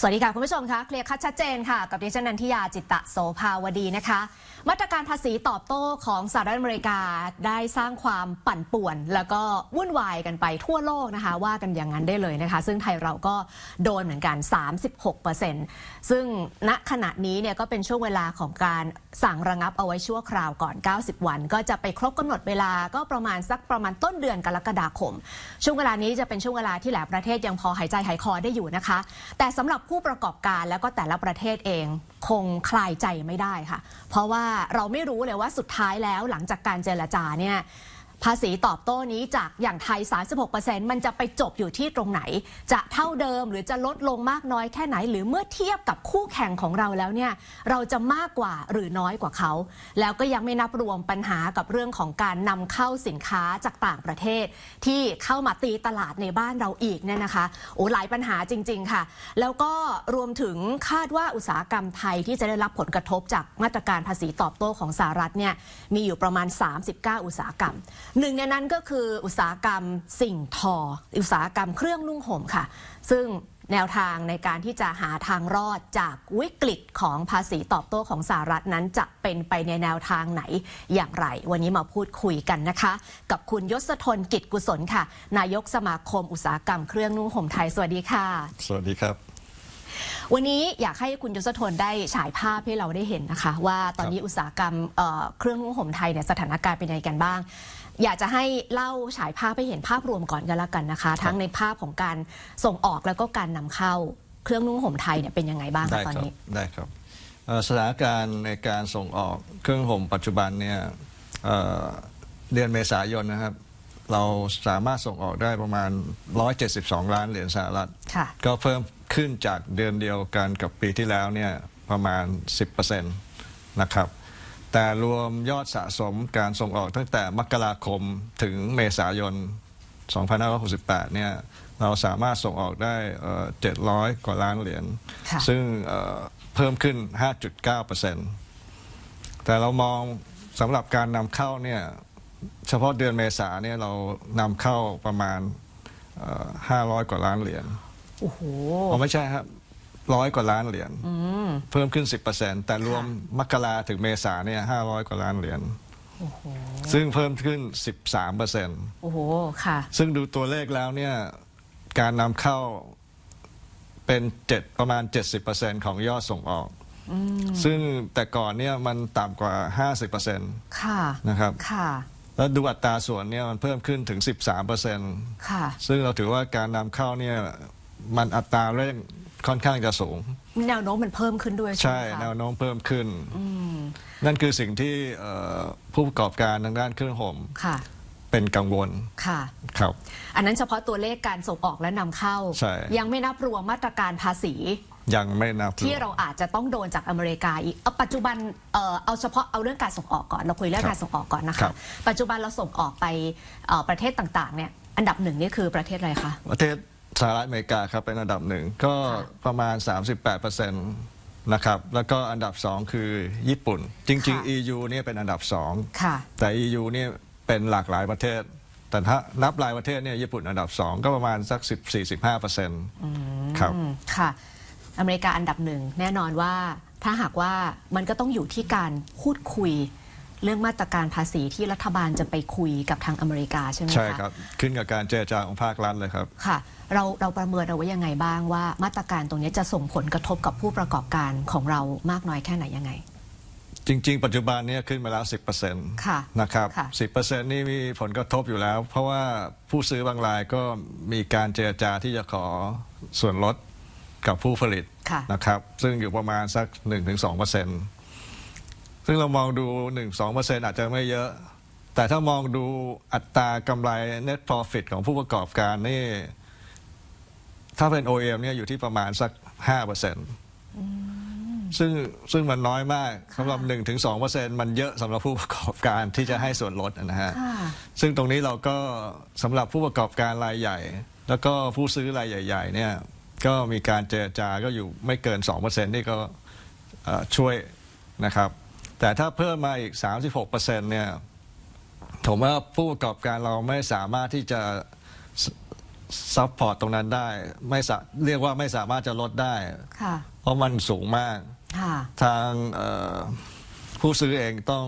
สวัสดีค่ะ คุณผู้ชมคะเคลียร์คัดชัดเจนค่ะ กับดิฉันนันทิยาจิตตะโสภาวดีนะคะ มาตรการภาษีตอบโต้ของสหรัฐอเมริกาได้สร้างความปั่นป่วน แล้วก็วุ่นวายกันไปทั่วโลกนะคะ ว่ากันอย่างนั้นได้เลยนะคะ ซึ่งไทยเราก็โดนเหมือนกัน 36%ซึ่งณขณะนี้เนี่ยก็เป็นช่วงเวลาของการสั่งระงับเอาไว้ชั่วคราวก่อน 90 วัน ก็จะไปครบกำหนดเวลาก็ประมาณสักประมาณต้นเดือนกรกฎาคม ช่วงเวลานี้จะเป็นช่วงเวลาที่หลายประเทศยังพอหายใจหายคอได้อยู่นะคะ แต่สำหรับผู้ประกอบการแล้วก็แต่ละประเทศเองคงคลายใจไม่ได้ค่ะ เพราะว่าเราไม่รู้เลยว่าสุดท้ายแล้วหลังจากการเจรจาเนี่ย ภาษีตอบโต้นี้จากอย่างไทย 36%มันจะไปจบอยู่ที่ตรงไหน จะเท่าเดิมหรือจะลดลงมากน้อยแค่ไหน หรือเมื่อเทียบกับคู่แข่งของเราแล้วเนี่ย เราจะมากกว่าหรือน้อยกว่าเขา แล้วก็ยังไม่นับรวมปัญหากับเรื่องของการนำเข้าสินค้าจากต่างประเทศ ที่เข้ามาตีตลาดในบ้านเราอีกเนี่ยนะคะ โอ้หลายปัญหาจริง ๆ ค่ะ แล้วก็รวมถึงคาดว่าอุตสาหกรรมไทยที่จะได้รับผลกระทบจากมาตรการภาษีตอบโต้ของสหรัฐเนี่ยมีอยู่ประมาณ 39 อุตสาหกรรม หนึ่งในนั้นก็คืออุตสาหกรรมสิ่งทอ อุตสาหกรรมเครื่องนุ่งห่มค่ะ ซึ่งแนวทางในการที่จะหาทางรอดจากวิกฤตของภาษีตอบโต้ของสหรัฐนั้นจะเป็นไปในแนวทางไหนอย่างไร วันนี้มาพูดคุยกันนะคะ กับคุณยศทนกิจกุศลค่ะ นายกสมาคมอุตสาหกรรมเครื่องนุ่งห่มไทย สวัสดีค่ะ สวัสดีครับ วันนี้อยากให้คุณยศทนได้ฉายภาพให้เราได้เห็นนะคะ ว่าตอนนี้อุตสาหกรรมเอ่อเครื่องนุ่งห่มไทยเนี่ยสถานการณ์เป็นยังไงกันบ้าง อยากจะให้เล่าฉายภาพให้เห็นภาพรวมก่อนกันละกันนะคะ ทั้งในภาพของการส่งออกแล้วก็การนำเข้าเครื่องนุ่งห่มไทยเนี่ยเป็นยังไงบ้างได้คะตอนครับนี้ได้ครับเอ่อสถานการณ์ในการส่งออกเครื่องห่มปัจจุบันเนี่ยเอ่อเดือนเมษายนนะครับ เราสามารถส่งออกได้ประมาณ 172 ล้านเหรียญสหรัฐค่ะก็เพิ่มขึ้นจากเดือนเดียวกันกับปีที่แล้วเนี่ยประมาณ 10%นะครับ แต่รวมยอดสะสมการส่งออกตั้งแต่มกราคมถึงเมษายน 2568 เนี่ยเราสามารถส่งออกได้เอ่อ700 กว่าล้านเหรียญ ค่ะ ซึ่งเอ่อเพิ่มขึ้น 5.9%แต่เรามองสำหรับการนำเข้าเนี่ยเฉพาะเดือนเมษาเนี่ยเรานำเข้าประมาณเอ่อ500 กว่าล้านเหรียญโอ้โห อ๋อไม่ใช่ครับ ร้อยกว่าล้านเหรียญอืมเพิ่มขึ้น 10%แต่รวมมกราถึงเมษาเนี่ย500กว่าล้านเหรียญโอ้โหซึ่งเพิ่มขึ้น 13%โอ้โห ค่ะ ซึ่งดูตัวเลขแล้วเนี่ย การนำเข้าเป็น7ประมาณ 70%ของยอดส่งออก ซึ่งแต่ก่อนเนี่ยมันต่ำกว่า 50%ค่ะ นะครับ ค่ะ แล้วดูอัตราส่วนเนี่ยมันเพิ่มขึ้นถึง 13%ค่ะ ซึ่งเราถือว่าการนำเข้าเนี่ยมันอัตราเร่ง ค่อนข้างจะสูง แนวโน้มมันเพิ่มขึ้นด้วยใช่ใช่ไหมคะแนวโน้มเพิ่มขึ้น อืมนั่นคือสิ่งที่เอ่อผู้ประกอบการทางด้านเครื่องห่มค่ะ เป็นกังวลค่ะ ครับ อันนั้นเฉพาะตัวเลขการส่งออกและนำเข้า ใช่ ยังไม่นับรวมมาตรการภาษี ยังไม่นับที่เราอาจจะต้องโดนจากอเมริกาอีกเอาปัจจุบันเอ่อเอาเฉพาะเอาเรื่องการส่งออกก่อนเราคุยเรื่องครับการส่งออกก่อนนะครัคะ บ ปัจจุบันเราส่งออกไปเอ่อประเทศต่างๆเนี่ยอันดับหนึ่งนี่คือประเทศอะไรคะ ประเทศ สหรัฐอเมริกาครับเป็นอันดับหนึ่งก็ค่ะประมาณ 38%นะครับแล้วก็อันดับ 2 คือญี่ปุ่น จริง ๆ EU เนี่ยเป็นอันดับค่ะ2แต่ EU เนี่ยเป็นหลากหลายประเทศ แต่ถ้านับรายประเทศเนี่ยญี่ปุ่นอันดับ 2 ก็ประมาณสัก10-45%ครับอืมค่ะ อเมริกาอันดับหนึ่งแน่นอนว่าถ้าหากว่ามันก็ต้องอยู่ที่การพูดคุย เรื่องมาตรการภาษีที่รัฐบาลจะไปคุยกับทางอเมริกาใช่ไหมคะใช่ครับ ขึ้นกับการเจรจาของภาครัฐเลยครับค่ะเราเราประเมินเอาไว้ยังไงบ้างว่า มาตรการตรงนี้จะส่งผลกระทบกับผู้ประกอบการของเรามากน้อยแค่ไหนยังไง จริง ๆ ปัจจุบันเนี่ยขึ้นมาแล้ว 10%ค่ะนะครับค่ะ10%นี่มีผลกระทบอยู่แล้ว เพราะว่าผู้ซื้อบางรายก็มีการเจรจาที่จะขอส่วนลดกับผู้ผลิตค่ะนะครับ ซึ่งอยู่ประมาณสัก 1-2%ซึ่ งเรามองดู 1-2%อาจจะไม่เยอะ แต่ถ้ามองดูอัตรากำไร net profit ของผู้ประกอบการนี่ ถ้าเป็น OEM เนี่ยอยู่ที่ประมาณสัก 5%ซึ่งซึ่งมันน้อยมากสำหรับ 1-2%มันเยอะสำหรับผู้ประกอบการที่จะให้ส่วนลดนะฮะค่ะซึ่งตรงนี้เราก็สำหรับผู้ประกอบการรายใหญ่ แล้วก็ผู้ซื้อรายใหญ่ ๆ เนี่ยก็มีการเจรจาก็อยู่ไม่เกิน 2%นี่ก็เอ่อช่วยนะครับ แต่ถ้าเพิ่มมาอีก 36%เนี่ยผมว่าผู้ประกอบการเราไม่สามารถที่จะสซัพพอร์ตตรงนั้นได้ ไม่สาเรียกว่าไม่สามารถจะลดได้ ค่ะ เพราะมันสูงมาก ค่ะ ทางเอ่อผู้ซื้อเองต้อง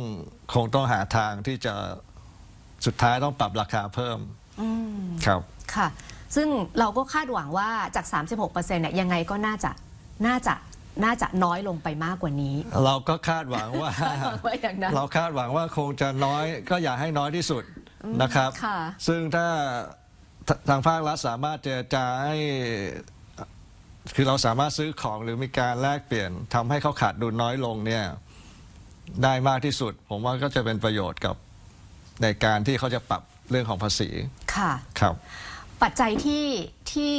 คงต้องหาทางที่จะสุดท้ายต้องปรับราคาเพิ่มอืม ครับ ค่ะ ซึ่งเราก็คาดหวังว่าจาก 36%เนี่ยยังไงก็น่าจะ น่าจะ น่าจะน้อยลงไปมากกว่านี้ เราก็คาดหวังว่า ว่าอย่างนั้น เราคาดหวังว่าคงจะน้อยก็อยากให้น้อยที่สุดนะครับ ค่ะ ซึ่งถ้าททางภาครัฐสามารถเจรจาให้คือเราสามารถซื้อของหรือมีการแลกเปลี่ยนทำให้เขาขาดดุลน้อยลงเนี่ยได้มากที่สุด ผมว่าก็จะเป็นประโยชน์กับในการที่เขาจะปรับเรื่องของภาษีค่ะ ครับ ปัจจัยที่ที่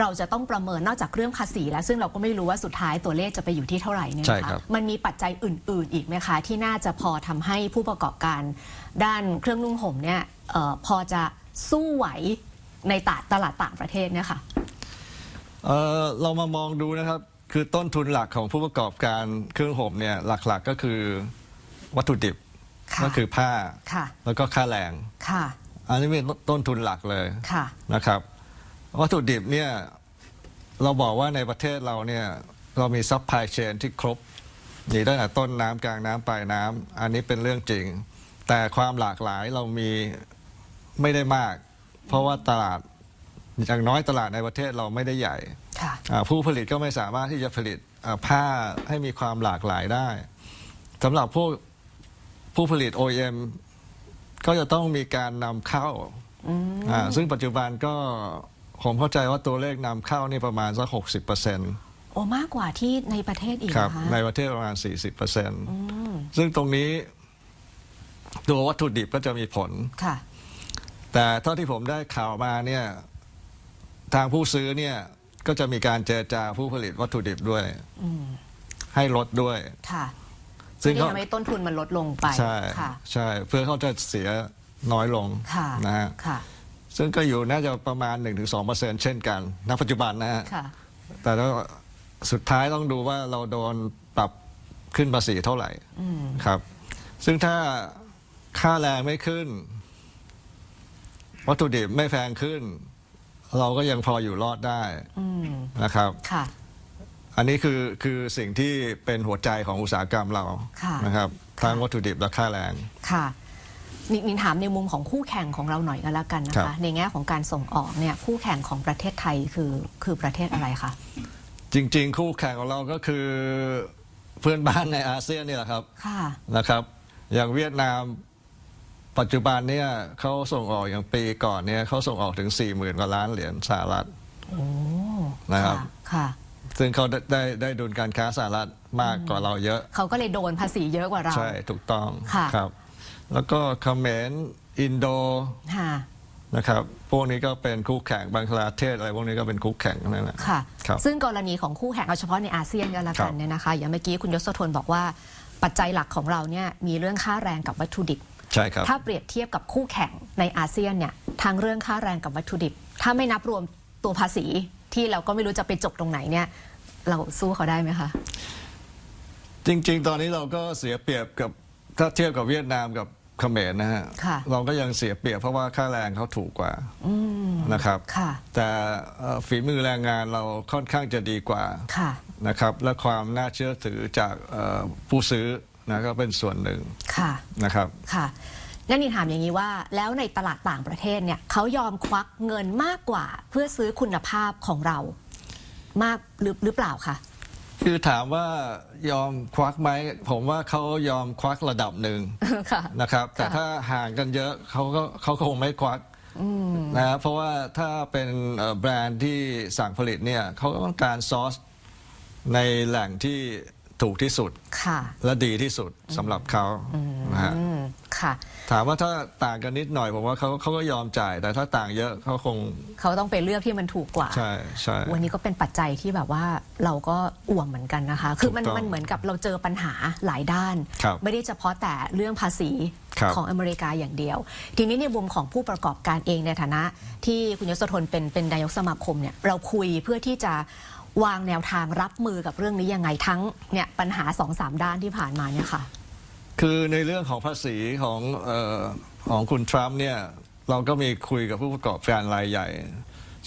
เราจะต้องประเมินนอกจากเรื่องภาษีแล้ว ซึ่งเราก็ไม่รู้ว่าสุดท้ายตัวเลขจะไปอยู่ที่เท่าไหร่เนี่ยใช่นะครัคะบมันมีปัจจัยอื่น ๆ อีกไหมคะ ที่น่าจะพอทำให้ผู้ประกอบการ ด้านเครื่องนุ่งห่มเนี่ยเออพอจะสู้ไหวในตลาดตลาดต่างประเทศเนี่ยค่ะ เอ่อเรามามองดูนะครับ คือต้นทุนหลักของผู้ประกอบการเครื่องห่มเนี่ยหลักๆก็คือวัตถุดิบค่ะก็คือผ้า ค่ะ แล้วก็ค่าแรง ค่ะ อันนี้เป็นต้นทุนหลักเลยค่ะ นะครับ วัตถุดิบเนี่ยเราบอกว่าในประเทศเราเนี่ยเรามีซัพพลายเชนที่ครบมีตั้งแต่ต้นน้ำกลางน้ำปลายน้ำอันนี้เป็นเรื่องจริง แต่ความหลากหลายเรามีไม่ได้มาก เพราะว่าตลาดอย่างน้อยตลาดในประเทศเราไม่ได้ใหญ่ค่ะอ่าผู้ผลิตก็ไม่สามารถที่จะผลิตอ่าผ้าให้มีความหลากหลายได้สำหรับพวกผู้ผลิต OEM ก็จะต้องมีการนำเข้าอืมอ่าซึ่งปัจจุบันก็ผมเข้าใจว่าตัวเลขนำเข้านี่ประมาณสักหกสิบเปอร์เซ็นต์โอ้มากกว่าที่ในประเทศอีกครับ นะคะในประเทศประมาณสี่สิบเปอร์เซ็นต์อืมซึ่งตรงนี้ตัววัตถุดิบก็จะมีผล ค่ะ แต่เท่าที่ผมได้ข่าวมาเนี่ยทางผู้ซื้อเนี่ยก็จะมีการเจรจาผู้ผลิตวัตถุดิบด้วยอืมให้ลดด้วย ค่ะ ซึ่งที่เขาทำให้ต้นทุนมันลดลงไปใช่ค่ะใช่เพื่อเขาจะเสียน้อยลงค่ะนะฮะค่ะซึ่งก็อยู่น่าจะประมาณ 1-2%เช่นกันณปัจจุบันนะฮะ ค่ะ แต่แล้วสุดท้ายต้องดูว่าเราโดนปรับขึ้นภาษีเท่าไหร่อืมครับ ซึ่งถ้าค่าแรงไม่ขึ้น วัตถุดิบไม่แพงขึ้น เราก็ยังพออยู่รอดได้อืมนะครับ ค่ะ อันนี้คือคือสิ่งที่เป็นหัวใจของอุตสาหกรรมเราค่ะนะครับทั้งวัตถุดิบและค่าแรง ค่ะนนินถามในมุมของคู่แข่งของเราหน่อยก็แล้วกันนะครัคะ บ ในแง่ของการส่งออกเนี่ยคู่แข่งของประเทศไทยคือคือประเทศอะไรคะ จริง ๆ คู่แข่งของเราก็คือเพื่อนบ้านในอาเซียนนี่แหละครับค่ะ นะครับ อย่างเวียดนามปัจจุบันเนี่ยเขาส่งออกอย่างปีก่อนเนี่ยเขาส่งออกถึง 4 0,000กว่าล้านเหรียญสหรัฐ โอ้นะครับ ค่ะ ซึ่งเขาได้ได้ได้ดุลการค้าสหรัฐมากกว่าเราเยอะ เขาก็เลยโดนภาษีเยอะกว่าเรา ใช่ถูกต้องค่ะ ครับ แล้วก็เขมรอินโดค่ะ นะครับพวกนี้ก็เป็นคู่แข่งบังคลาเทศอะไรพวกนี้ก็เป็นคู่แข่งทั้งนั่นแหละ ค่ะ ครับซึ่งกรณีของคู่แข่งเอาเฉพาะในอาเซียนก็แล้วกันครับ เนี่ยนะคะ อย่างเมื่อกี้คุณยศทนบอกว่าปัจจัยหลักของเราเนี่ยมีเรื่องค่าแรงกับวัตถุดิบ ใช่ครับ ถ้าเปรียบเทียบกับคู่แข่งในอาเซียนเนี่ยทางเรื่องค่าแรงกับวัตถุดิบ ถ้าไม่นับรวมตัวภาษี ที่เราก็ไม่รู้จะไปจบตรงไหนเนี่ย เราสู้เขาได้ไหมคะ จริง ๆ ตอนนี้เราก็เสียเปรียบกับถ้าเทียบกับเวียดนามกับเขมรนะฮะค่ะ เราก็ยังเสียเปรียบเพราะว่าค่าแรงเขาถูกกว่าอืม นะครับ ค่ะ แต่เอ่อฝีมือแรงงานเราค่อนข้างจะดีกว่า ค่ะ นะครับและความน่าเชื่อถือจากเอ่อผู้ซื้อนะก็เป็นส่วนหนึ่งค่ะ นะครับ ค่ะ งั้นนี่ถามอย่างนี้ว่า แล้วในตลาดต่างประเทศเนี่ยเขายอมควักเงินมากกว่าเพื่อซื้อคุณภาพของเรา มากหรือหรือเปล่าคะคือถามว่ายอมควักไหมผมว่าเขายอมควักระดับหนึ่งค่ะนะครับ แต่ค่ะถ้าห่างกันเยอะเขาก็เขาคงไม่ควักนะเพราะว่าถ้าเป็นเอ่อแบรนด์ที่สั่งผลิตเนี่ยเขาก็ต้องการซอสในแหล่งที่ ถูกที่สุดค่ะ และดีที่สุดสำหรับเขานะฮะอืมค่ะ ถามว่าถ้าต่างกันนิดหน่อยผมว่าเขาเขาก็ยอมจ่าย แต่ถ้าต่างเยอะเขาคงเขาต้องไปเลือกที่มันถูกกว่า ใช่ใช่ วันนี้ก็เป็นปัจจัยที่แบบว่าเราก็อ่วมเหมือนกันนะคะ คือมันถูกต้องมันเหมือนกับเราเจอปัญหาหลายด้าน ครับไม่ได้เฉพาะแต่เรื่องภาษีครับของอเมริกาอย่างเดียว ทีนี้ในมุมของผู้ประกอบการเองในฐานะ ที่คุณยศทนเป็นเป็นนายกสมาคมเนี่ยเราคุยเพื่อที่จะ วางแนวทางรับมือกับเรื่องนี้ยังไงทั้งเนี่ยปัญหาสองสามด้านที่ผ่านมาเนี่ยค่ะ คือในเรื่องของภาษีของเออของคุณทรัมป์เนี่ยเราก็มีคุยกับผู้ประกอบการรายใหญ่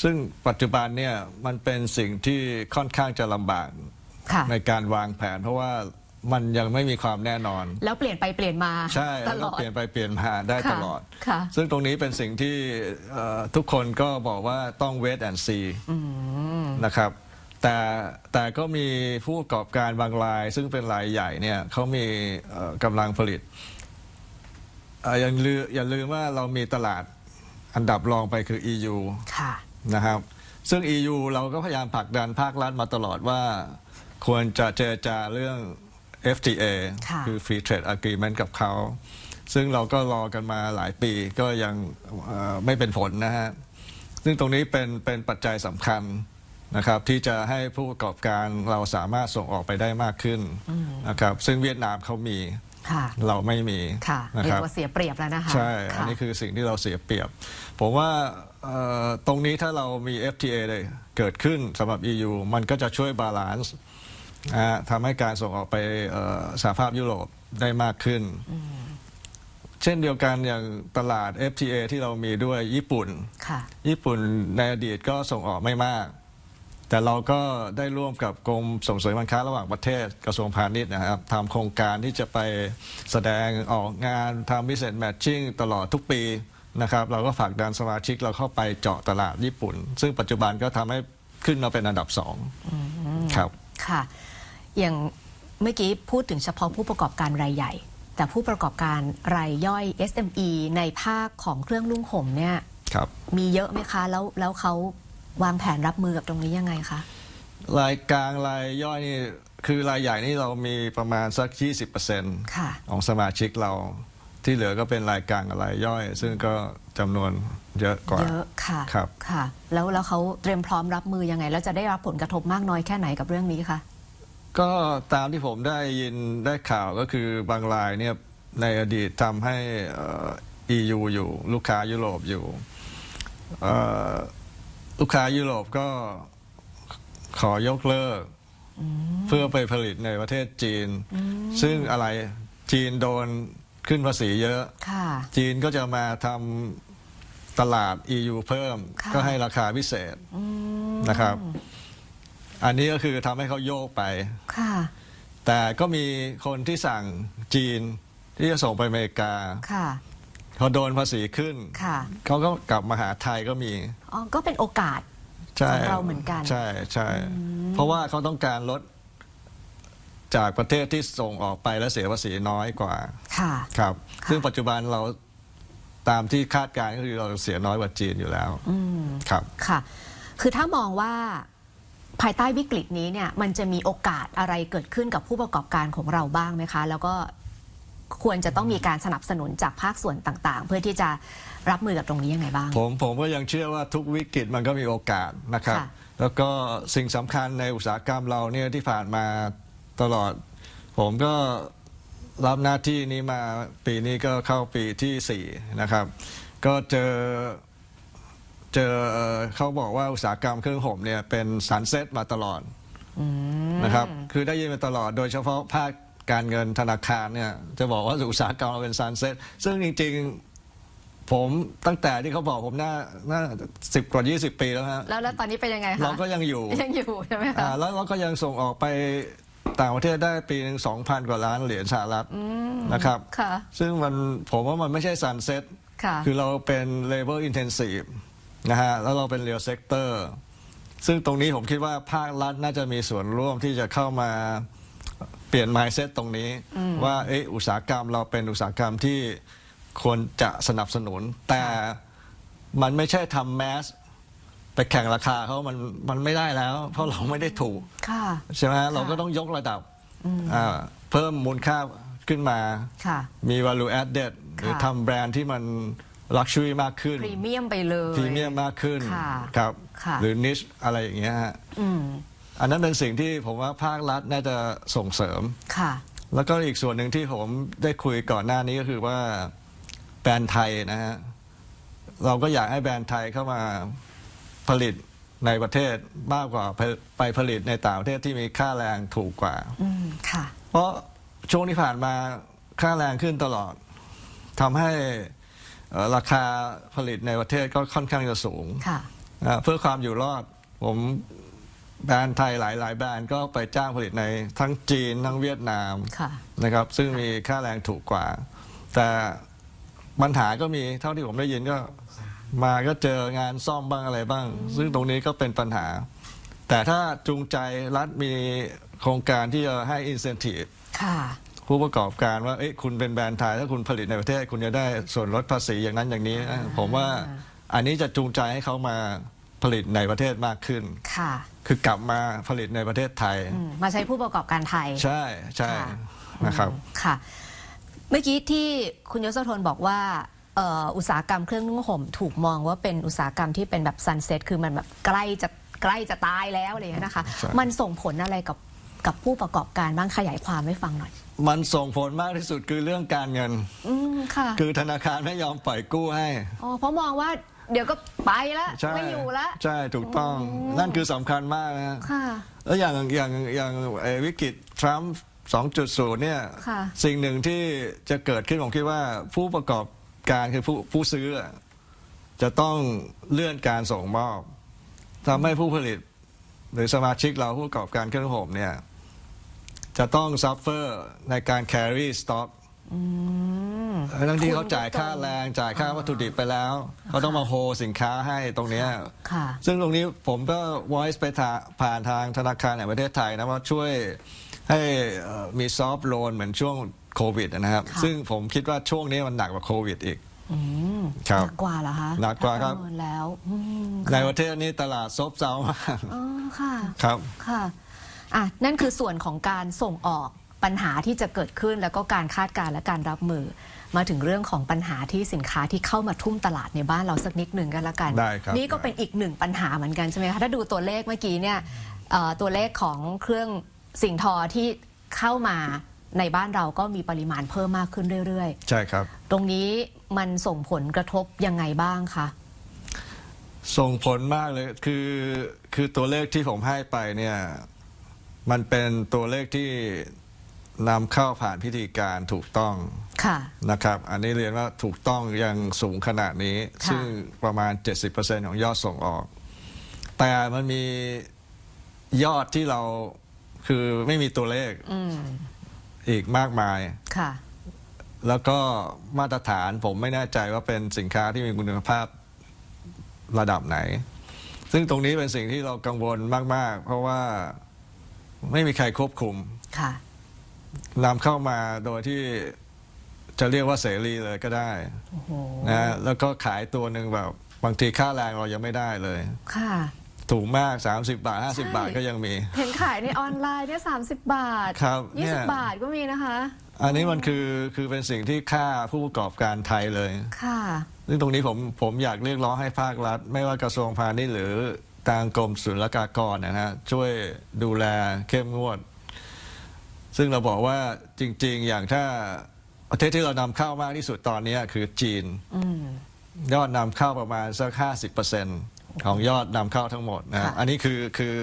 ซึ่งปัจจุบันเนี่ยมันเป็นสิ่งที่ค่อนข้างจะลำบากค่ะในการวางแผน เพราะว่ามันยังไม่มีความแน่นอน แล้วเปลี่ยนไปเปลี่ยนมาใช่ตแล้วลก็อดเปลี่ยนไปเปลี่ยนมาได้ค่ะตลอดค่ะซึ่งตรงนี้เป็นสิ่งที่เอ่อทุกคนก็บอกว่าต้อง wait and see นะครับ แต่แต่ก็มีผู้ประกอบการบางราย ซึ่งเป็นรายใหญ่เนี่ยเขามีเอ่อกำลังผลิตเอ่ออย่าลืมอย่าลืมว่าเรามีตลาดอันดับรองไปคือ EU ค่ะนะครับ ซึ่ง EU เราก็พยายามผลักดันภาครัฐมาตลอดว่า ควรจะเจรจาเรื่อง FTA ค่ะคือ Free Trade Agreement กับเขา ซึ่งเราก็รอกันมาหลายปีก็ยังเอ่อไม่เป็นผลนะฮะ ซึ่งตรงนี้เป็นเป็นปัจจัยสำคัญ นะครับที่จะให้ผู้ประกอบการเราสามารถส่งออกไปได้มากขึ้นนะครับซึ่งเวียดนามเขามีค่ะเราไม่มีค่ะนะเรียครับกว่าเสียเปรียบแล้วนะคะใช่อันค่ะนี้คือสิ่งที่เราเสียเปรียบ ผมว่าเอ่อตรงนี้ถ้าเรามี FTA เลยเกิดขึ้นสำหรับ EU มันก็จะช่วยบาลานซ์นะฮะทำให้การส่งออกไปเอ่อสหภาพยุโรปได้มากขึ้น เช่นเดียวกันอย่างตลาด FTA ที่เรามีด้วยญี่ปุ่นค่ะญี่ปุ่นในอดีตก็ส่งออกไม่มาก แต่เราก็ได้ร่วมกับกรมส่งเสริมการค้าระหว่างประเทศกระทรวงพาณิชย์นะครับทำโครงการที่จะไปแสดงออกงานทำ business matching ตลอดทุกปีนะครับเราก็ฝากดันสมาชิกเราเข้าไปเจาะตลาดญี่ปุ่น ซึ่งปัจจุบันก็ทำให้ขึ้นมาเป็นอันดับสองครับ ค่ะ อย่างเมื่อกี้พูดถึงเฉพาะผู้ประกอบการรายใหญ่ แต่ผู้ประกอบการรายย่อย SME ในภาคของเครื่องนุ่งห่มเนี่ยครับ มีเยอะไหมคะ แล้วแล้วเขา วางแผนรับมือกับตรงนี้ยังไงคะ รายกลางรายย่อยนี่คือรายใหญ่นี่เรามีประมาณสัก20%ค่ะของสมาชิกเราที่เหลือก็เป็นรายกลางกับรายย่อย ซึ่งก็จำนวนเยอะกว่า เยอะค่ะครับ ค่ะ แล้วแล้วเขาเตรียมพร้อมรับมือยังไง แล้วจะได้รับผลกระทบมากน้อยแค่ไหนกับเรื่องนี้คะก็ตามที่ผมได้ยินได้ข่าวก็คือบางรายเนี่ยในอดีตทำให้เอ่อ EU อยู่ลูกค้ายุโรปอยู่เอ่อ ลูกค้ายุโรปก็ขอยกเลิก เพื่อไปผลิตในประเทศจีน ซึ่งอะไรจีนโดนขึ้นภาษีเยอะ ค่ะ จีนก็จะมาทำตลาด EU เพิ่ม ค่ะ ก็ให้ราคาพิเศษอืมนะครับ อันนี้ก็คือทำให้เขาโยกไป ค่ะ แต่ก็มีคนที่สั่งจีนที่จะส่งไปอเมริกา ค่ะพ อโดนภาษีขึ้น ค่ะเขาก็กลับมาหาไทยก็มี อ๋อก็เป็นโอกาส ใช่ของเราเหมือนกัน ใช่ใช่เพราะว่าเขาต้องการลดจากประเทศที่ส่งออกไปแล้วเสียภาษีน้อยกว่าค่ะ ครับ ค่ะ ซึ่งปัจจุบันเราตามที่คาดการณ์ก็คือเราเสียน้อยกว่าจีนอยู่แล้วอืม ครับ ค่ะ คือถ้ามองว่าภายใต้วิกฤตนี้เนี่ยมันจะมีโอกาสอะไรเกิดขึ้นกับผู้ประกอบการของเราบ้างไหมคะ แล้วก็ ควรจะต้องมีการสนับสนุนจากภาคส่วนต่างๆ เพื่อที่จะรับมือกับตรงนี้ยังไงบ้าง ผมผมก็ยังเชื่อว่าทุกวิกฤตมันก็มีโอกาสนะครับ ค่ะแล้วก็สิ่งสำคัญในอุตสาหกรรมเราเนี่ยที่ผ่านมาตลอด ผมก็รับหน้าที่นี้มาปีนี้ก็เข้าปีที่สี่นะครับ ก็เจอเจอเอ่อเขาบอกว่าอุตสาหกรรมเครื่องห่มเนี่ยเป็นสันเซ็ตมาตลอดอืมนะครับ คือได้ยินมาตลอดโดยเฉพาะภาค การเงินธนาคารเนี่ยจะบอกว่าอุตสาหกรรมเราเป็นซันเซ็ตซึ่งจริง ๆ ผมตั้งแต่ที่เขาบอกผมน่าน่าสิบกว่า 20 ปีแล้วฮะแล้วแล้วตอนนี้เป็นยังไงคะเราก็ยังอยู่ยังอยู่ใช่ไหมคะอ่าแล้วเราก็ยังส่งออกไปต่างประเทศได้ปีหนึ่งสองพันกว่าล้านเหรียญสหรัฐนะครับ ค่ะซึ่งมันผมว่ามันไม่ใช่ซันเซ็ตค่ะคือเราเป็น labor intensive นะฮะแล้วเราเป็น real sector ซึ่งตรงนี้ผมคิดว่าภาครัฐน่าจะมีส่วนร่วมที่จะเข้ามาเปลี่ยน mindset ตรงนี้ว่าเอะอุตสาหกรรมเราเป็นอุตสาหกรรมที่ควรจะสนับสนุน แต่มันไม่ใช่ทำแมสไปแข่งราคาเขามันมันไม่ได้แล้ว เพราะเราไม่ได้ถูกค่ะใช่ไหมเราก็ต้องยกระดับอ่าเพิ่มมูลค่าขึ้นมาค่ะมี value added หรือค่ะทำแบรนด์ที่มัน luxury มากขึ้นพรีเมียมไปเลยพรีเมียมมากขึ้นค่ะครับค่ะหรือ niche อะไรอย่างเงี้ยฮะ อืมอันนั้นเป็นสิ่งที่ผมว่าภาครัฐน่าจะส่งเสริม ค่ะ แล้วก็อีกส่วนหนึ่งที่ผมได้คุยก่อนหน้านี้ก็คือว่าแบรนด์ไทยนะฮะเราก็อยากให้แบรนด์ไทยเข้ามาผลิตในประเทศมากกว่าไปไปผลิตในต่างประเทศที่มีค่าแรงถูกกว่า อืม ค่ะ เพราะช่วงที่ผ่านมาค่าแรงขึ้นตลอดทำให้เอ่อราคาผลิตในประเทศก็ค่อนข้างจะสูงค่ะ อ่าเพื่อความอยู่รอด ผม แบรนด์ไทยหลาย ๆ แบรนด์ก็ไปจ้างผลิตในทั้งจีนทั้งเวียดนามค่ะ นะครับ ซึ่งมีค่าแรงถูกกว่า แต่ปัญหาก็มีเท่าที่ผมได้ยินก็มาก็เจองานซ่อมบ้างอะไรบ้าง ซึ่งตรงนี้ก็เป็นปัญหา แต่ถ้าจูงใจรัฐมีโครงการที่จะให้ incentive ค่ะ ผู้ประกอบการว่าเอ้ยคุณเป็นแบรนด์ไทยถ้าคุณผลิตในประเทศ คุณจะได้ส่วนลดภาษีอย่างนั้นอย่างนี้นะผมว่าอันนี้จะจูงใจให้เขามา ผลิตในประเทศมากขึ้น ค่ะ คือกลับมาผลิตในประเทศไทย อืมมาใช้ผู้ประกอบการไทย ใช่ใช่ค่ะ นะครับค่ะ เมื่อกี้ที่คุณยศทนบอกว่าเอ่ออุตสาหกรรมเครื่องนุ่งห่ม ถูกมองว่าเป็นอุตสาหกรรมที่เป็นแบบซันเซ็ตคือมันแบบใกล้จะใกล้จะตายแล้วอะไรอย่างเงี้ยนะคะ ใช่ มันส่งผลอะไรกับกับผู้ประกอบการบ้างขยายความให้ฟังหน่อย มันส่งผลมากที่สุดคือเรื่องการเงิน อืมค่ะคือธนาคารไม่ยอมปล่อยกู้ให้ อ๋อเพราะมองว่า เดี๋ยวก็ไปแล้วใช่ไม่อยู่แล้วใช่ถูกต้องนั่นคือสำคัญมากนะค่ะ แล้วอย่างอย่างอย่างเอ่อวิกฤตทรัมป์2.0 เนี่ย ค่ะ สิ่งหนึ่งที่จะเกิดขึ้นผมคิดว่าผู้ประกอบการคือผู้ผู้ซื้ออะจะต้องเลื่อนการส่งมอบทำให้ผู้ผลิต หรือสมาชิกเราผู้ประกอบการเครื่องห่มเนี่ย จะต้องซัฟเฟอร์ในการ carry stock อืม ทั้งที่เขาคุณจ่ายค่าแรงจ่ายค่าวัตถุดิบไปแล้วเขาต้องมาโฮสินค้าให้ตรงเนี้ยค่ะซึ่งตรงนี้ผมก็ voice ไปทาผ่านทางธนาคารแห่งประเทศไทยนะว่าช่วยให้เอ่อมีซอฟ t ์โลนเหมือนช่วงโควิดนะครับค่ะซึ่งผมคิดว่าช่วงนี้มันหนักกว่าโควิดอีกอืมครับหนักกว่าเหรอคะหนักกว่าครับถ้ประเมินแล้วอืมในประเทศนี้ตลาดซบเซามากอ๋อค่ะครับค่ะอะนั่นคือส่วนของการส่งออกปัญหาที่จะเกิดขึ้นแล้วก็การคาดการณ์และการรับมือ มาถึงเรื่องของปัญหาที่สินค้าที่เข้ามาทุ่มตลาดในบ้านเราสักนิดหนึ่งกันละกัน ได้ครับนี่ก็เป็นอีกหนึ่งปัญหาเหมือนกันใช่ไหมคะถ้าดูตัวเลขเมื่อกี้เนี่ยเอ่อตัวเลขของเครื่องสิ่งทอที่เข้ามาในบ้านเราก็มีปริมาณเพิ่มมากขึ้นเรื่อย ใช่ครับ ๆ ตรงนี้มันส่งผลกระทบยังไงบ้างคะ ส่งผลมากเลยคือคือตัวเลขที่ผมให้ไปเนี่ย มันเป็นตัวเลขที่ นำเข้าผ่านพิธีการถูกต้องค่ะ นะครับ อันนี้เรียนว่าถูกต้องยังสูงขนาดนี้ ค่ะ ซึ่งประมาณ 70%ของยอดส่งออก แต่มันมียอดที่เราคือไม่มีตัวเลขอืมอีกมากมาย ค่ะ แล้วก็มาตรฐานผมไม่แน่ใจว่าเป็นสินค้าที่มีคุณภาพระดับไหน ซึ่งตรงนี้เป็นสิ่งที่เรากังวลมาก ๆ เพราะว่าไม่มีใครควบคุม ค่ะ นำเข้ามาโดยที่จะเรียกว่าเสรีเลยก็ได้โอ้โหนะฮะแล้วก็ขายตัวหนึ่งแบบบางทีค่าแรงเรายังไม่ได้เลย ค่ะ ถูกมาก 30 บาท 50ใช่บาทก็ยังมี เห็นขายในออนไลน์เนี่ยสามสิบบาท ครับยี่เนี่สิบยบาทก็มีนะคะ อันนี้มันคือคือเป็นสิ่งที่ค่าผู้ประกอบการไทยเลย ค่ะ ซึ่งตรงนี้ผมผมอยากเรียกร้องให้ภาครัฐ ไม่ว่ากระทรวงพาณิชย์หรือทางกรมศุลกากรนะฮะช่วยดูแลเข้มงวด ซึ่งเราบอกว่าจริง ๆ อย่างถ้าประเทศที่เรานำเข้ามากที่สุดตอนนี้คือจีนอืมยอดนำเข้าประมาณสักห้าสิบเปอร์เซ็นของยอดนำเข้าทั้งหมดนะฮะค่ะ อันนี้คือคือ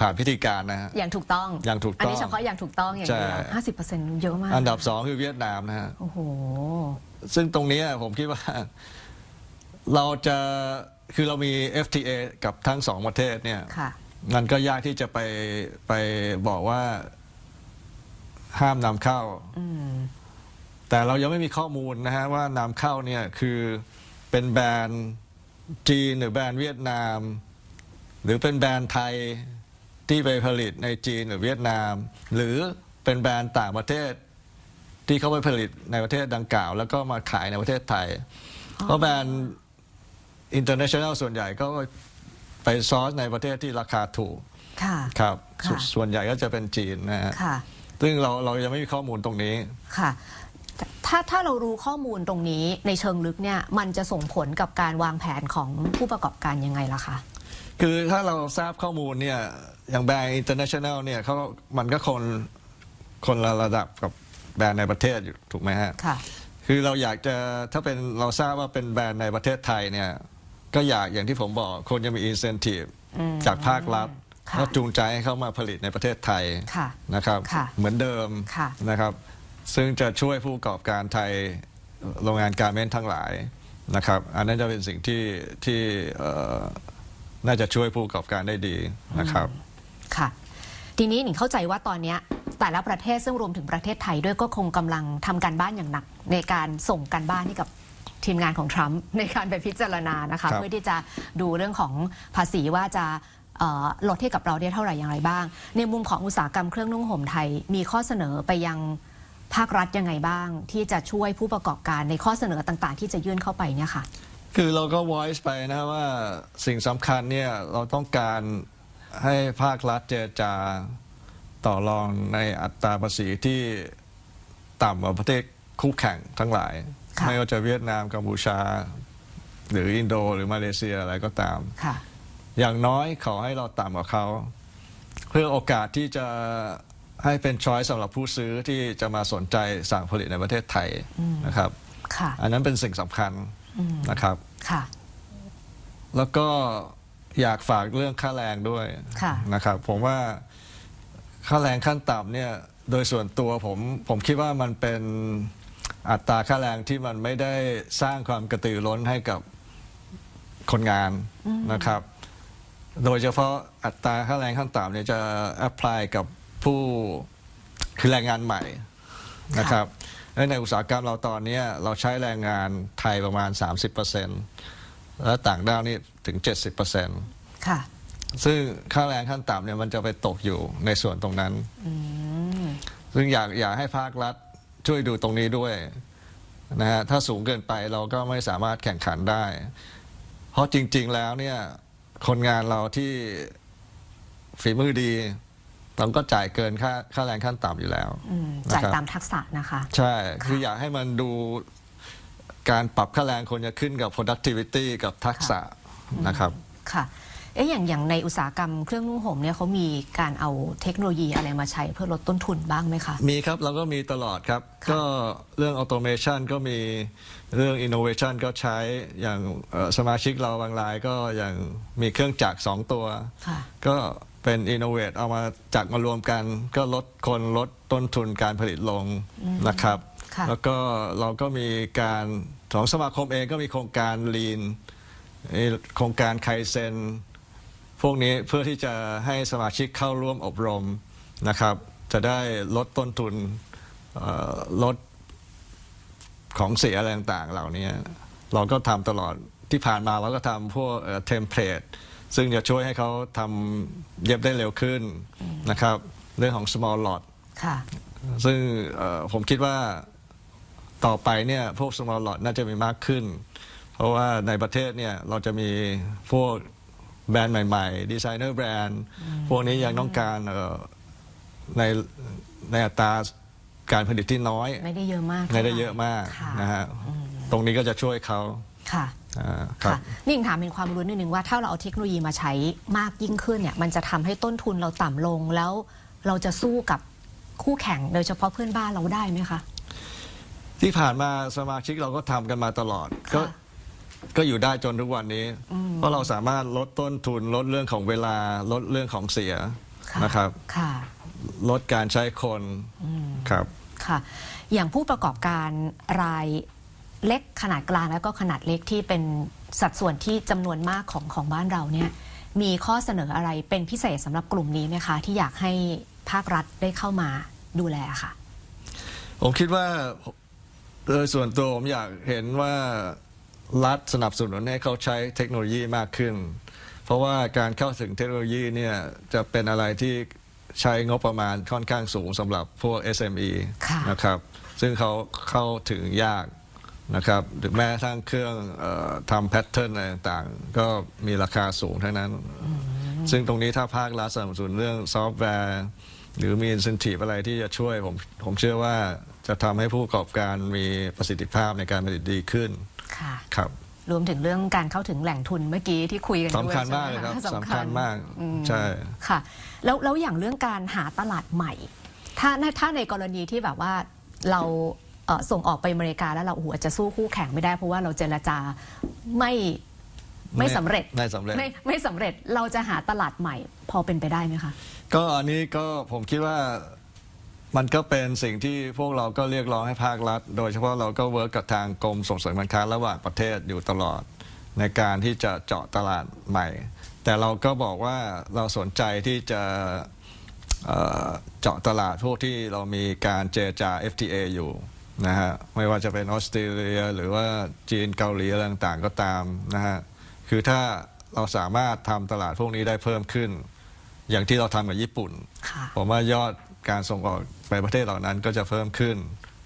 ผ่านพิธีการนะฮะ อย่างถูกต้อง อย่างถูกต้องอันนี้เฉพาะอย่างถูกต้องอย่างเดียวใช่ ห้าสิบเปอร์เซ็นต์เยอะมากอันดับสองคือเวียดนามนะฮะ โอ้โห ซึ่งตรงนี้ผมคิดว่า เราจะคือเรามี FTA กับทั้งสองประเทศเนี่ย ค่ะ มันก็ยากที่จะไปไปบอกว่า ห้ามนำเข้าอืมแต่เรายังไม่มีข้อมูลนะฮะว่านำเข้าเนี่ยคือเป็นแบรนด์จีนหรือแบรนด์เวียดนาม หรือเป็นแบรนด์ไทยที่ไปผลิตในจีนหรือเวียดนาม หรือเป็นแบรนด์ต่างประเทศ ที่เขาไปผลิตในประเทศดังกล่าว แล้วก็มาขายในประเทศไทย เพราะแบรนด์ international ส่วนใหญ่ก็ไปซอร์สในประเทศที่ราคาถูก ค่ะ ครับ ค่ะ ส่วนใหญ่ก็จะเป็นจีนนะฮะ ค่ะ ซึ่งเราเรายังไม่มีข้อมูลตรงนี้ ค่ะ ถ้าถ้าเรารู้ข้อมูลตรงนี้ในเชิงลึกเนี่ยมันจะส่งผลกับการวางแผนของผู้ประกอบการยังไงล่ะคะ คือถ้าเราทราบข้อมูลเนี่ยอย่างแบรนด์ international เนี่ยเขามันก็คนคนละระดับกับแบรนด์ในประเทศอยู่ถูกไหมฮะ ค่ะ คือเราอยากจะถ้าเป็นเราทราบว่าเป็นแบรนด์ในประเทศไทยเนี่ยก็อยากอย่างที่ผมบอกคนจะมี incentive อืมจากภาครัฐค่ะ ก็จูงใจให้เข้ามาผลิตในประเทศไทยค่ะนะครับค่ะเหมือนเดิมค่ะนะครับ ซึ่งจะช่วยผู้ประกอบการไทยโรงงานการเมนทั้งหลายนะครับ อันนั้นจะเป็นสิ่งที่ที่เอ่อน่าจะช่วยผู้ประกอบการได้ดีนะครับค่ะทีนี้หนิงเข้าใจว่าตอนเนี้ยแต่ละประเทศซึ่งรวมถึงประเทศไทยด้วยก็คงกำลังทำการบ้านอย่างหนัก ในการส่งการบ้านให้กับทีมงานของทรัมป์ในการไปพิจารณานะคะครับเพื่อที่จะดูเรื่องของภาษีว่าจะเอ่อ ลดให้กับเราได้เท่าไหร่อย่างไรบ้าง ในมุมของอุตสาหกรรมเครื่องนุ่งห่มไทยมีข้อเสนอไปยังภาครัฐยังไงบ้าง ที่จะช่วยผู้ประกอบการในข้อเสนอต่างๆ ที่จะยื่นเข้าไปเนี่ยค่ะ คือเราก็ voice ไปนะว่าสิ่งสำคัญเนี่ยเราต้องการให้ภาครัฐเจรจาต่อรองในอัตราภาษีที่ต่ำกว่าประเทศคู่แข่งทั้งหลายค่ะไม่ว่าจะเวียดนามกัมพูชา หรืออินโด หรือมาเลเซียอะไรก็ตามค่ะ อย่างน้อยขอให้เราต่ำกว่าเขาเพื่อโอกาสที่จะให้เป็นช้อยสำหรับผู้ซื้อที่จะมาสนใจสั่งผลิตในประเทศไทยนะครับ ค่ะ อันนั้นเป็นสิ่งสำคัญนะครับ ค่ะ แล้วก็อยากฝากเรื่องค่าแรงด้วยค่ะ นะครับ ผมว่าค่าแรงขั้นต่ำเนี่ยโดยส่วนตัวผมผมคิดว่ามันเป็นอัตราค่าแรงที่มันไม่ได้สร้างความกระตือร้นให้กับคนงานนะครับ โดยเฉพาะอัตราค่าแรงขั้นต่ำเนี่ยจะแอพพลายกับผู้คือแรงงานใหม่นะครับและในอุตสาหกรรมเราตอนเนี้ยเราใช้แรงงานไทยประมาณ 30%แล้วต่างด้าวนี่ถึง 70%ค่ะซึ่งค่าแรงขั้นต่ำเนี่ยมันจะไปตกอยู่ในส่วนตรงนั้นอืมซึ่งอยากอยากให้ภาครัฐช่วยดูตรงนี้ด้วยนะฮะถ้าสูงเกินไปเราก็ไม่สามารถแข่งขันได้ เพราะจริง ๆ แล้วเนี่ย คนงานเราที่ฝีมือดีเราก็จ่ายเกินค่าค่าแรงขั้นต่ำอยู่แล้วอืมนะครับจ่ายตามทักษะนะคะ ใช่ คืออยากให้มันดูการปรับค่าแรงคนจะขึ้นกับ productivity กับทักษะนะครับ ค่ะ เอ๊ะอย่างอย่างในอุตสาหกรรมเครื่องนุ่งห่มเนี่ยเขามีการเอาเทคโนโลยีอะไรมาใช้เพื่อลดต้นทุนบ้างไหมคะ มีครับเราก็มีตลอดครับ ค่ะก็เรื่อง automation ก็มีเรื่อง innovation ก็ใช้อย่างเอ่อสมาชิกเราบางรายก็อย่างมีเครื่องจักรสองตัว ค่ะ ก็เป็น innovate เอามาจักรมารวมกัน ก็ลดคนลดต้นทุนการผลิตลงนะครับ ค่ะ แล้วก็เราก็มีการของสมาคมเองก็มีโครงการ lean เอ่อโครงการไคเซน พวกนี้เพื่อที่จะให้สมาชิกเข้าร่วมอบรมนะครับ จะได้ลดต้นทุนเอ่อลดของเสียอะไรต่างๆ เหล่านี้เราก็ทำตลอดที่ผ่านมาเราก็ทำพวกเทมเพลตซึ่งจะช่วยให้เขาทำเย็บได้เร็วขึ้นนะครับ เรื่องของ small lot ค่ะซึ่งเอ่อผมคิดว่าต่อไปเนี่ยพวก small lot น่าจะมีมากขึ้น เพราะว่าในประเทศเนี่ยเราจะมีพวก แบรนด์ใหม่ๆ ดีไซเนอร์แบรนด์ พวกนี้ยังต้องการเอ่อในในอัตราการผลิตที่น้อยไม่ได้เยอะมากไม่ได้เยอะมากค่ะนะฮะตรงนี้ก็จะช่วยเขาค่ะ อ่าครับ ค่ะนี่ยังถามเป็นความรู้นิดนึงว่าถ้าเราเอาเทคโนโลยีมาใช้มากยิ่งขึ้นเนี่ยมันจะทำให้ต้นทุนเราต่ำลงแล้วเราจะสู้กับคู่แข่งโดยเฉพาะเพื่อนบ้านเราได้ไหมคะ ที่ผ่านมาสมาชิกเราก็ทำกันมาตลอด ก็ค่ะ ก็อยู่ได้จนทุกวันนี้ เพราะเราสามารถลดต้นทุนลดเรื่องของเวลาลดเรื่องของเสียค่ะนะครับ ค่ะลดการใช้คนครับ ค่ะ อย่างผู้ประกอบการรายเล็กขนาดกลางแล้วก็ขนาดเล็กที่เป็นสัดส่วนที่จำนวนมากของของบ้านเราเนี่ย มีข้อเสนออะไรเป็นพิเศษสำหรับกลุ่มนี้ไหมคะ ที่อยากให้ภาครัฐได้เข้ามาดูแลค่ะ ผมคิดว่าโดยส่วนตัวผมอยากเห็นว่า รัฐสนับสนุนให้เขาใช้เทคโนโลยีมากขึ้น เพราะว่าการเข้าถึงเทคโนโลยีเนี่ยจะเป็นอะไรที่ใช้งบประมาณค่อนข้างสูงสำหรับพวก SME ค่ะนะครับ ซึ่งเขาเข้าถึงยากนะครับหรือแม้กระทั่งเครื่องเออทำแพทเทิร์นอะไรต่างๆ ก็มีราคาสูงทั้งนั้น ซึ่งตรงนี้ถ้าภาครัฐสนับสนุนเรื่องซอฟต์แวร์ หรือมี incentive อะไรที่จะช่วยผมผมเชื่อว่าจะทำให้ผู้ประกอบการมีประสิทธิภาพในการผลิตดีขึ้น ค่ะ ครับรวมถึงเรื่องการเข้าถึงแหล่งทุนเมื่อกี้ที่คุยกันด้วยสำคัญมากใช่เลยไหครับะสำคัญมากอืมใช่ค่ะแล้วแล้วอย่างเรื่องการหาตลาดใหม่ ถ้าถ้าในกรณีที่แบบว่าเราเอ่อส่งออกไปอเมริกาแล้วเราโอ้โหอาจจะสู้คู่แข่งไม่ได้ เพราะว่าเราเจรจาไม่ไม่สำเร็จไม่สำเร็จไม่ไม่สำเร็จเราจะหาตลาดใหม่ พอเป็นไปได้ไหมคะก็อันนี้ก็ผมคิดว่า มันก็เป็นสิ่งที่พวกเราก็เรียกร้องให้ภาครัฐ โดยเฉพาะเราก็เวิร์กกับทางกรมส่งเสริมการค้าระหว่างประเทศอยู่ตลอด ในการที่จะเจาะตลาดใหม่ แต่เราก็บอกว่าเราสนใจที่จะเอ่อเจาะตลาดพวกที่เรามีการเจรจา FTA อยู่นะฮะไม่ว่าจะเป็นออสเตรเลีย หรือว่าจีนเกาหลีอะไรต่างๆก็ตามนะฮะคือถ้าเราสามารถทำตลาดพวกนี้ได้เพิ่มขึ้น อย่างที่เราทำกับญี่ปุ่นค่ะผมว่ายอด การส่งออกไปประเทศเหล่านั้นก็จะเพิ่มขึ้น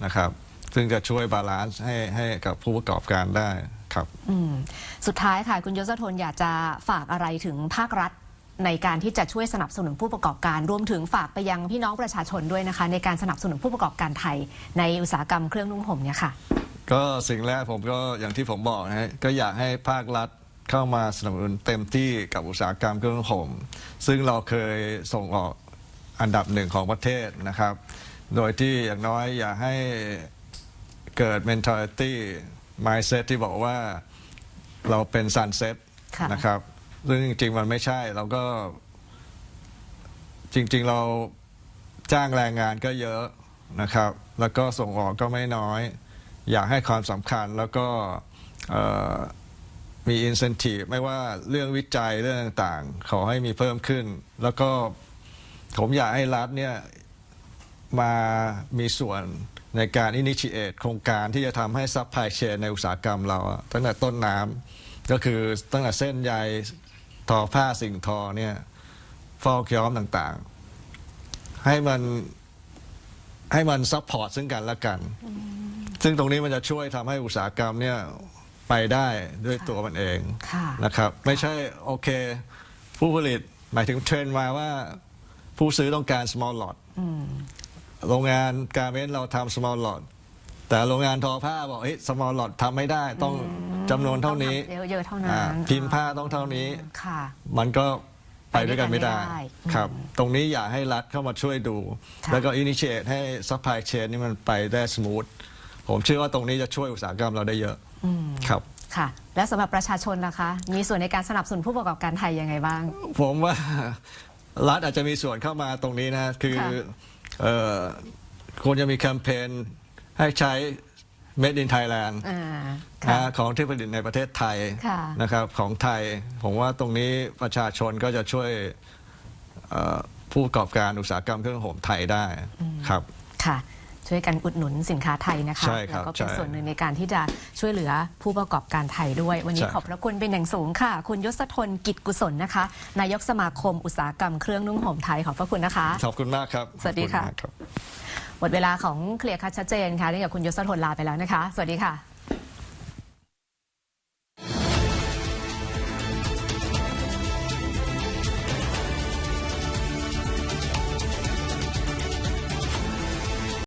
นะครับ ซึ่งจะช่วยบาลานซ์ให้ให้กับผู้ประกอบการได้ครับอืมสุดท้ายค่ะคุณยศทนอยากจะฝากอะไรถึงภาครัฐในการที่จะช่วยสนับสนุนผู้ประกอบการ รวมถึงฝากไปยังพี่น้องประชาชนด้วยนะคะ ในการสนับสนุนผู้ประกอบการไทย ในอุตสาหกรรมเครื่องนุ่งห่มเนี่ยค่ะ ก็สิ่งแรกผมก็อย่างที่ผมบอกนะฮะก็อยากให้ภาครัฐเข้ามาสนับสนุนเต็มที่กับอุตสาหกรรมเครื่องห่มซึ่งเราเคยส่งออก อันดับหนึ่งของประเทศนะครับ โดยที่อย่างน้อยอย่าให้เกิด mentality mindset ที่บอกว่าเราเป็น sunset ค่ะ นะครับ ซึ่งจริงๆ มันไม่ใช่เราก็ จริงๆเราจ้างแรงงานก็เยอะนะครับ แล้วก็ส่งออกก็ไม่น้อย อยากให้ความสำคัญแล้วก็เอ่อมี incentive ไม่ว่าเรื่องวิจัยเรื่องต่างๆ ขอให้มีเพิ่มขึ้น แล้วก็ ผมอยากให้รัฐเนี่ยมามีส่วนในการ initiate โครงการที่จะทำให้ supply chain ในอุตสาหกรรมเราอะตั้งแต่ต้นน้ำก็คือตั้งแต่เส้นใยทอผ้าสิ่งทอเนี่ยฟอกย้อมต่างๆ ให้มันให้มันซัพพอร์ตซึ่งกันและกัน ซึ่งตรงนี้มันจะช่วยทำให้อุตสาหกรรมเนี่ยไปได้ด้วยตัวมันเองค่ะนะครับ ไม่ใช่โอเค ผู้ผลิตหมายถึงเทรนด์มาว่า ผู้ซื้อต้องการ small lot โรงงานการเมนเราทำ small lot แต่โรงงานทอผ้าบอกเฮ้ย small lot ทำไม่ได้ต้องจำนวนเท่านี้ต้องทำเยอะๆเท่านั้อ่านพิมพ์ผ้าต้องเท่านี้ ค่ะ มันก็ไปด้วยกันไม่ได้ไปด้วยกันไม่ได้ครับ ตรงนี้อยากให้รัฐเข้ามาช่วยดู ค่ะ แล้วก็ initiate ให้ supply chain นี่มันไปได้ smooth ผมเชื่อว่าตรงนี้จะช่วยอุตสาหกรรมเราได้เยอะครับ ค่ะ และสำหรับประชาชนล่ะคะ มีส่วนในการสนับสนุนผู้ประกอบการไทยยังไงบ้าง ผมว่า รัฐอาจจะมีส่วนเข้ามาตรงนี้นะคือค่ะ เอ่อควรจะมีแคมเปญให้ใช้ Made in Thailand อ่านะค่ะของที่ผลิตในประเทศไทยค่ะ นะครับของไทย ผมว่าตรงนี้ประชาชนก็จะช่วยเอ่อผู้ประกอบการอุตสาหกรรมเครื่องห่มไทยได้ครับ ค่ะ ช่วยกันอุดหนุนสินค้าไทยนะคะ ใช่ครับแล้วก็เป็นใช่ ส่วนหนึ่งในการที่จะช่วยเหลือผู้ประกอบการไทยด้วย วันนี้ใช่ ขอบพระคุณเป็นอย่างสูงค่ะ คุณยศทนกิจกุศลนะคะ นายกสมาคมอุตสาหกรรมเครื่องนุ่งห่มไทยขอบพระคุณนะคะ ขอบคุณมากครับสวัสดีค่ะขอบณมากรับ หมดเวลาของเคลียร์คัดชัดเจนค่ะนี่กับคุณยศทนลาไปแล้วนะคะ สวัสดีค่ะ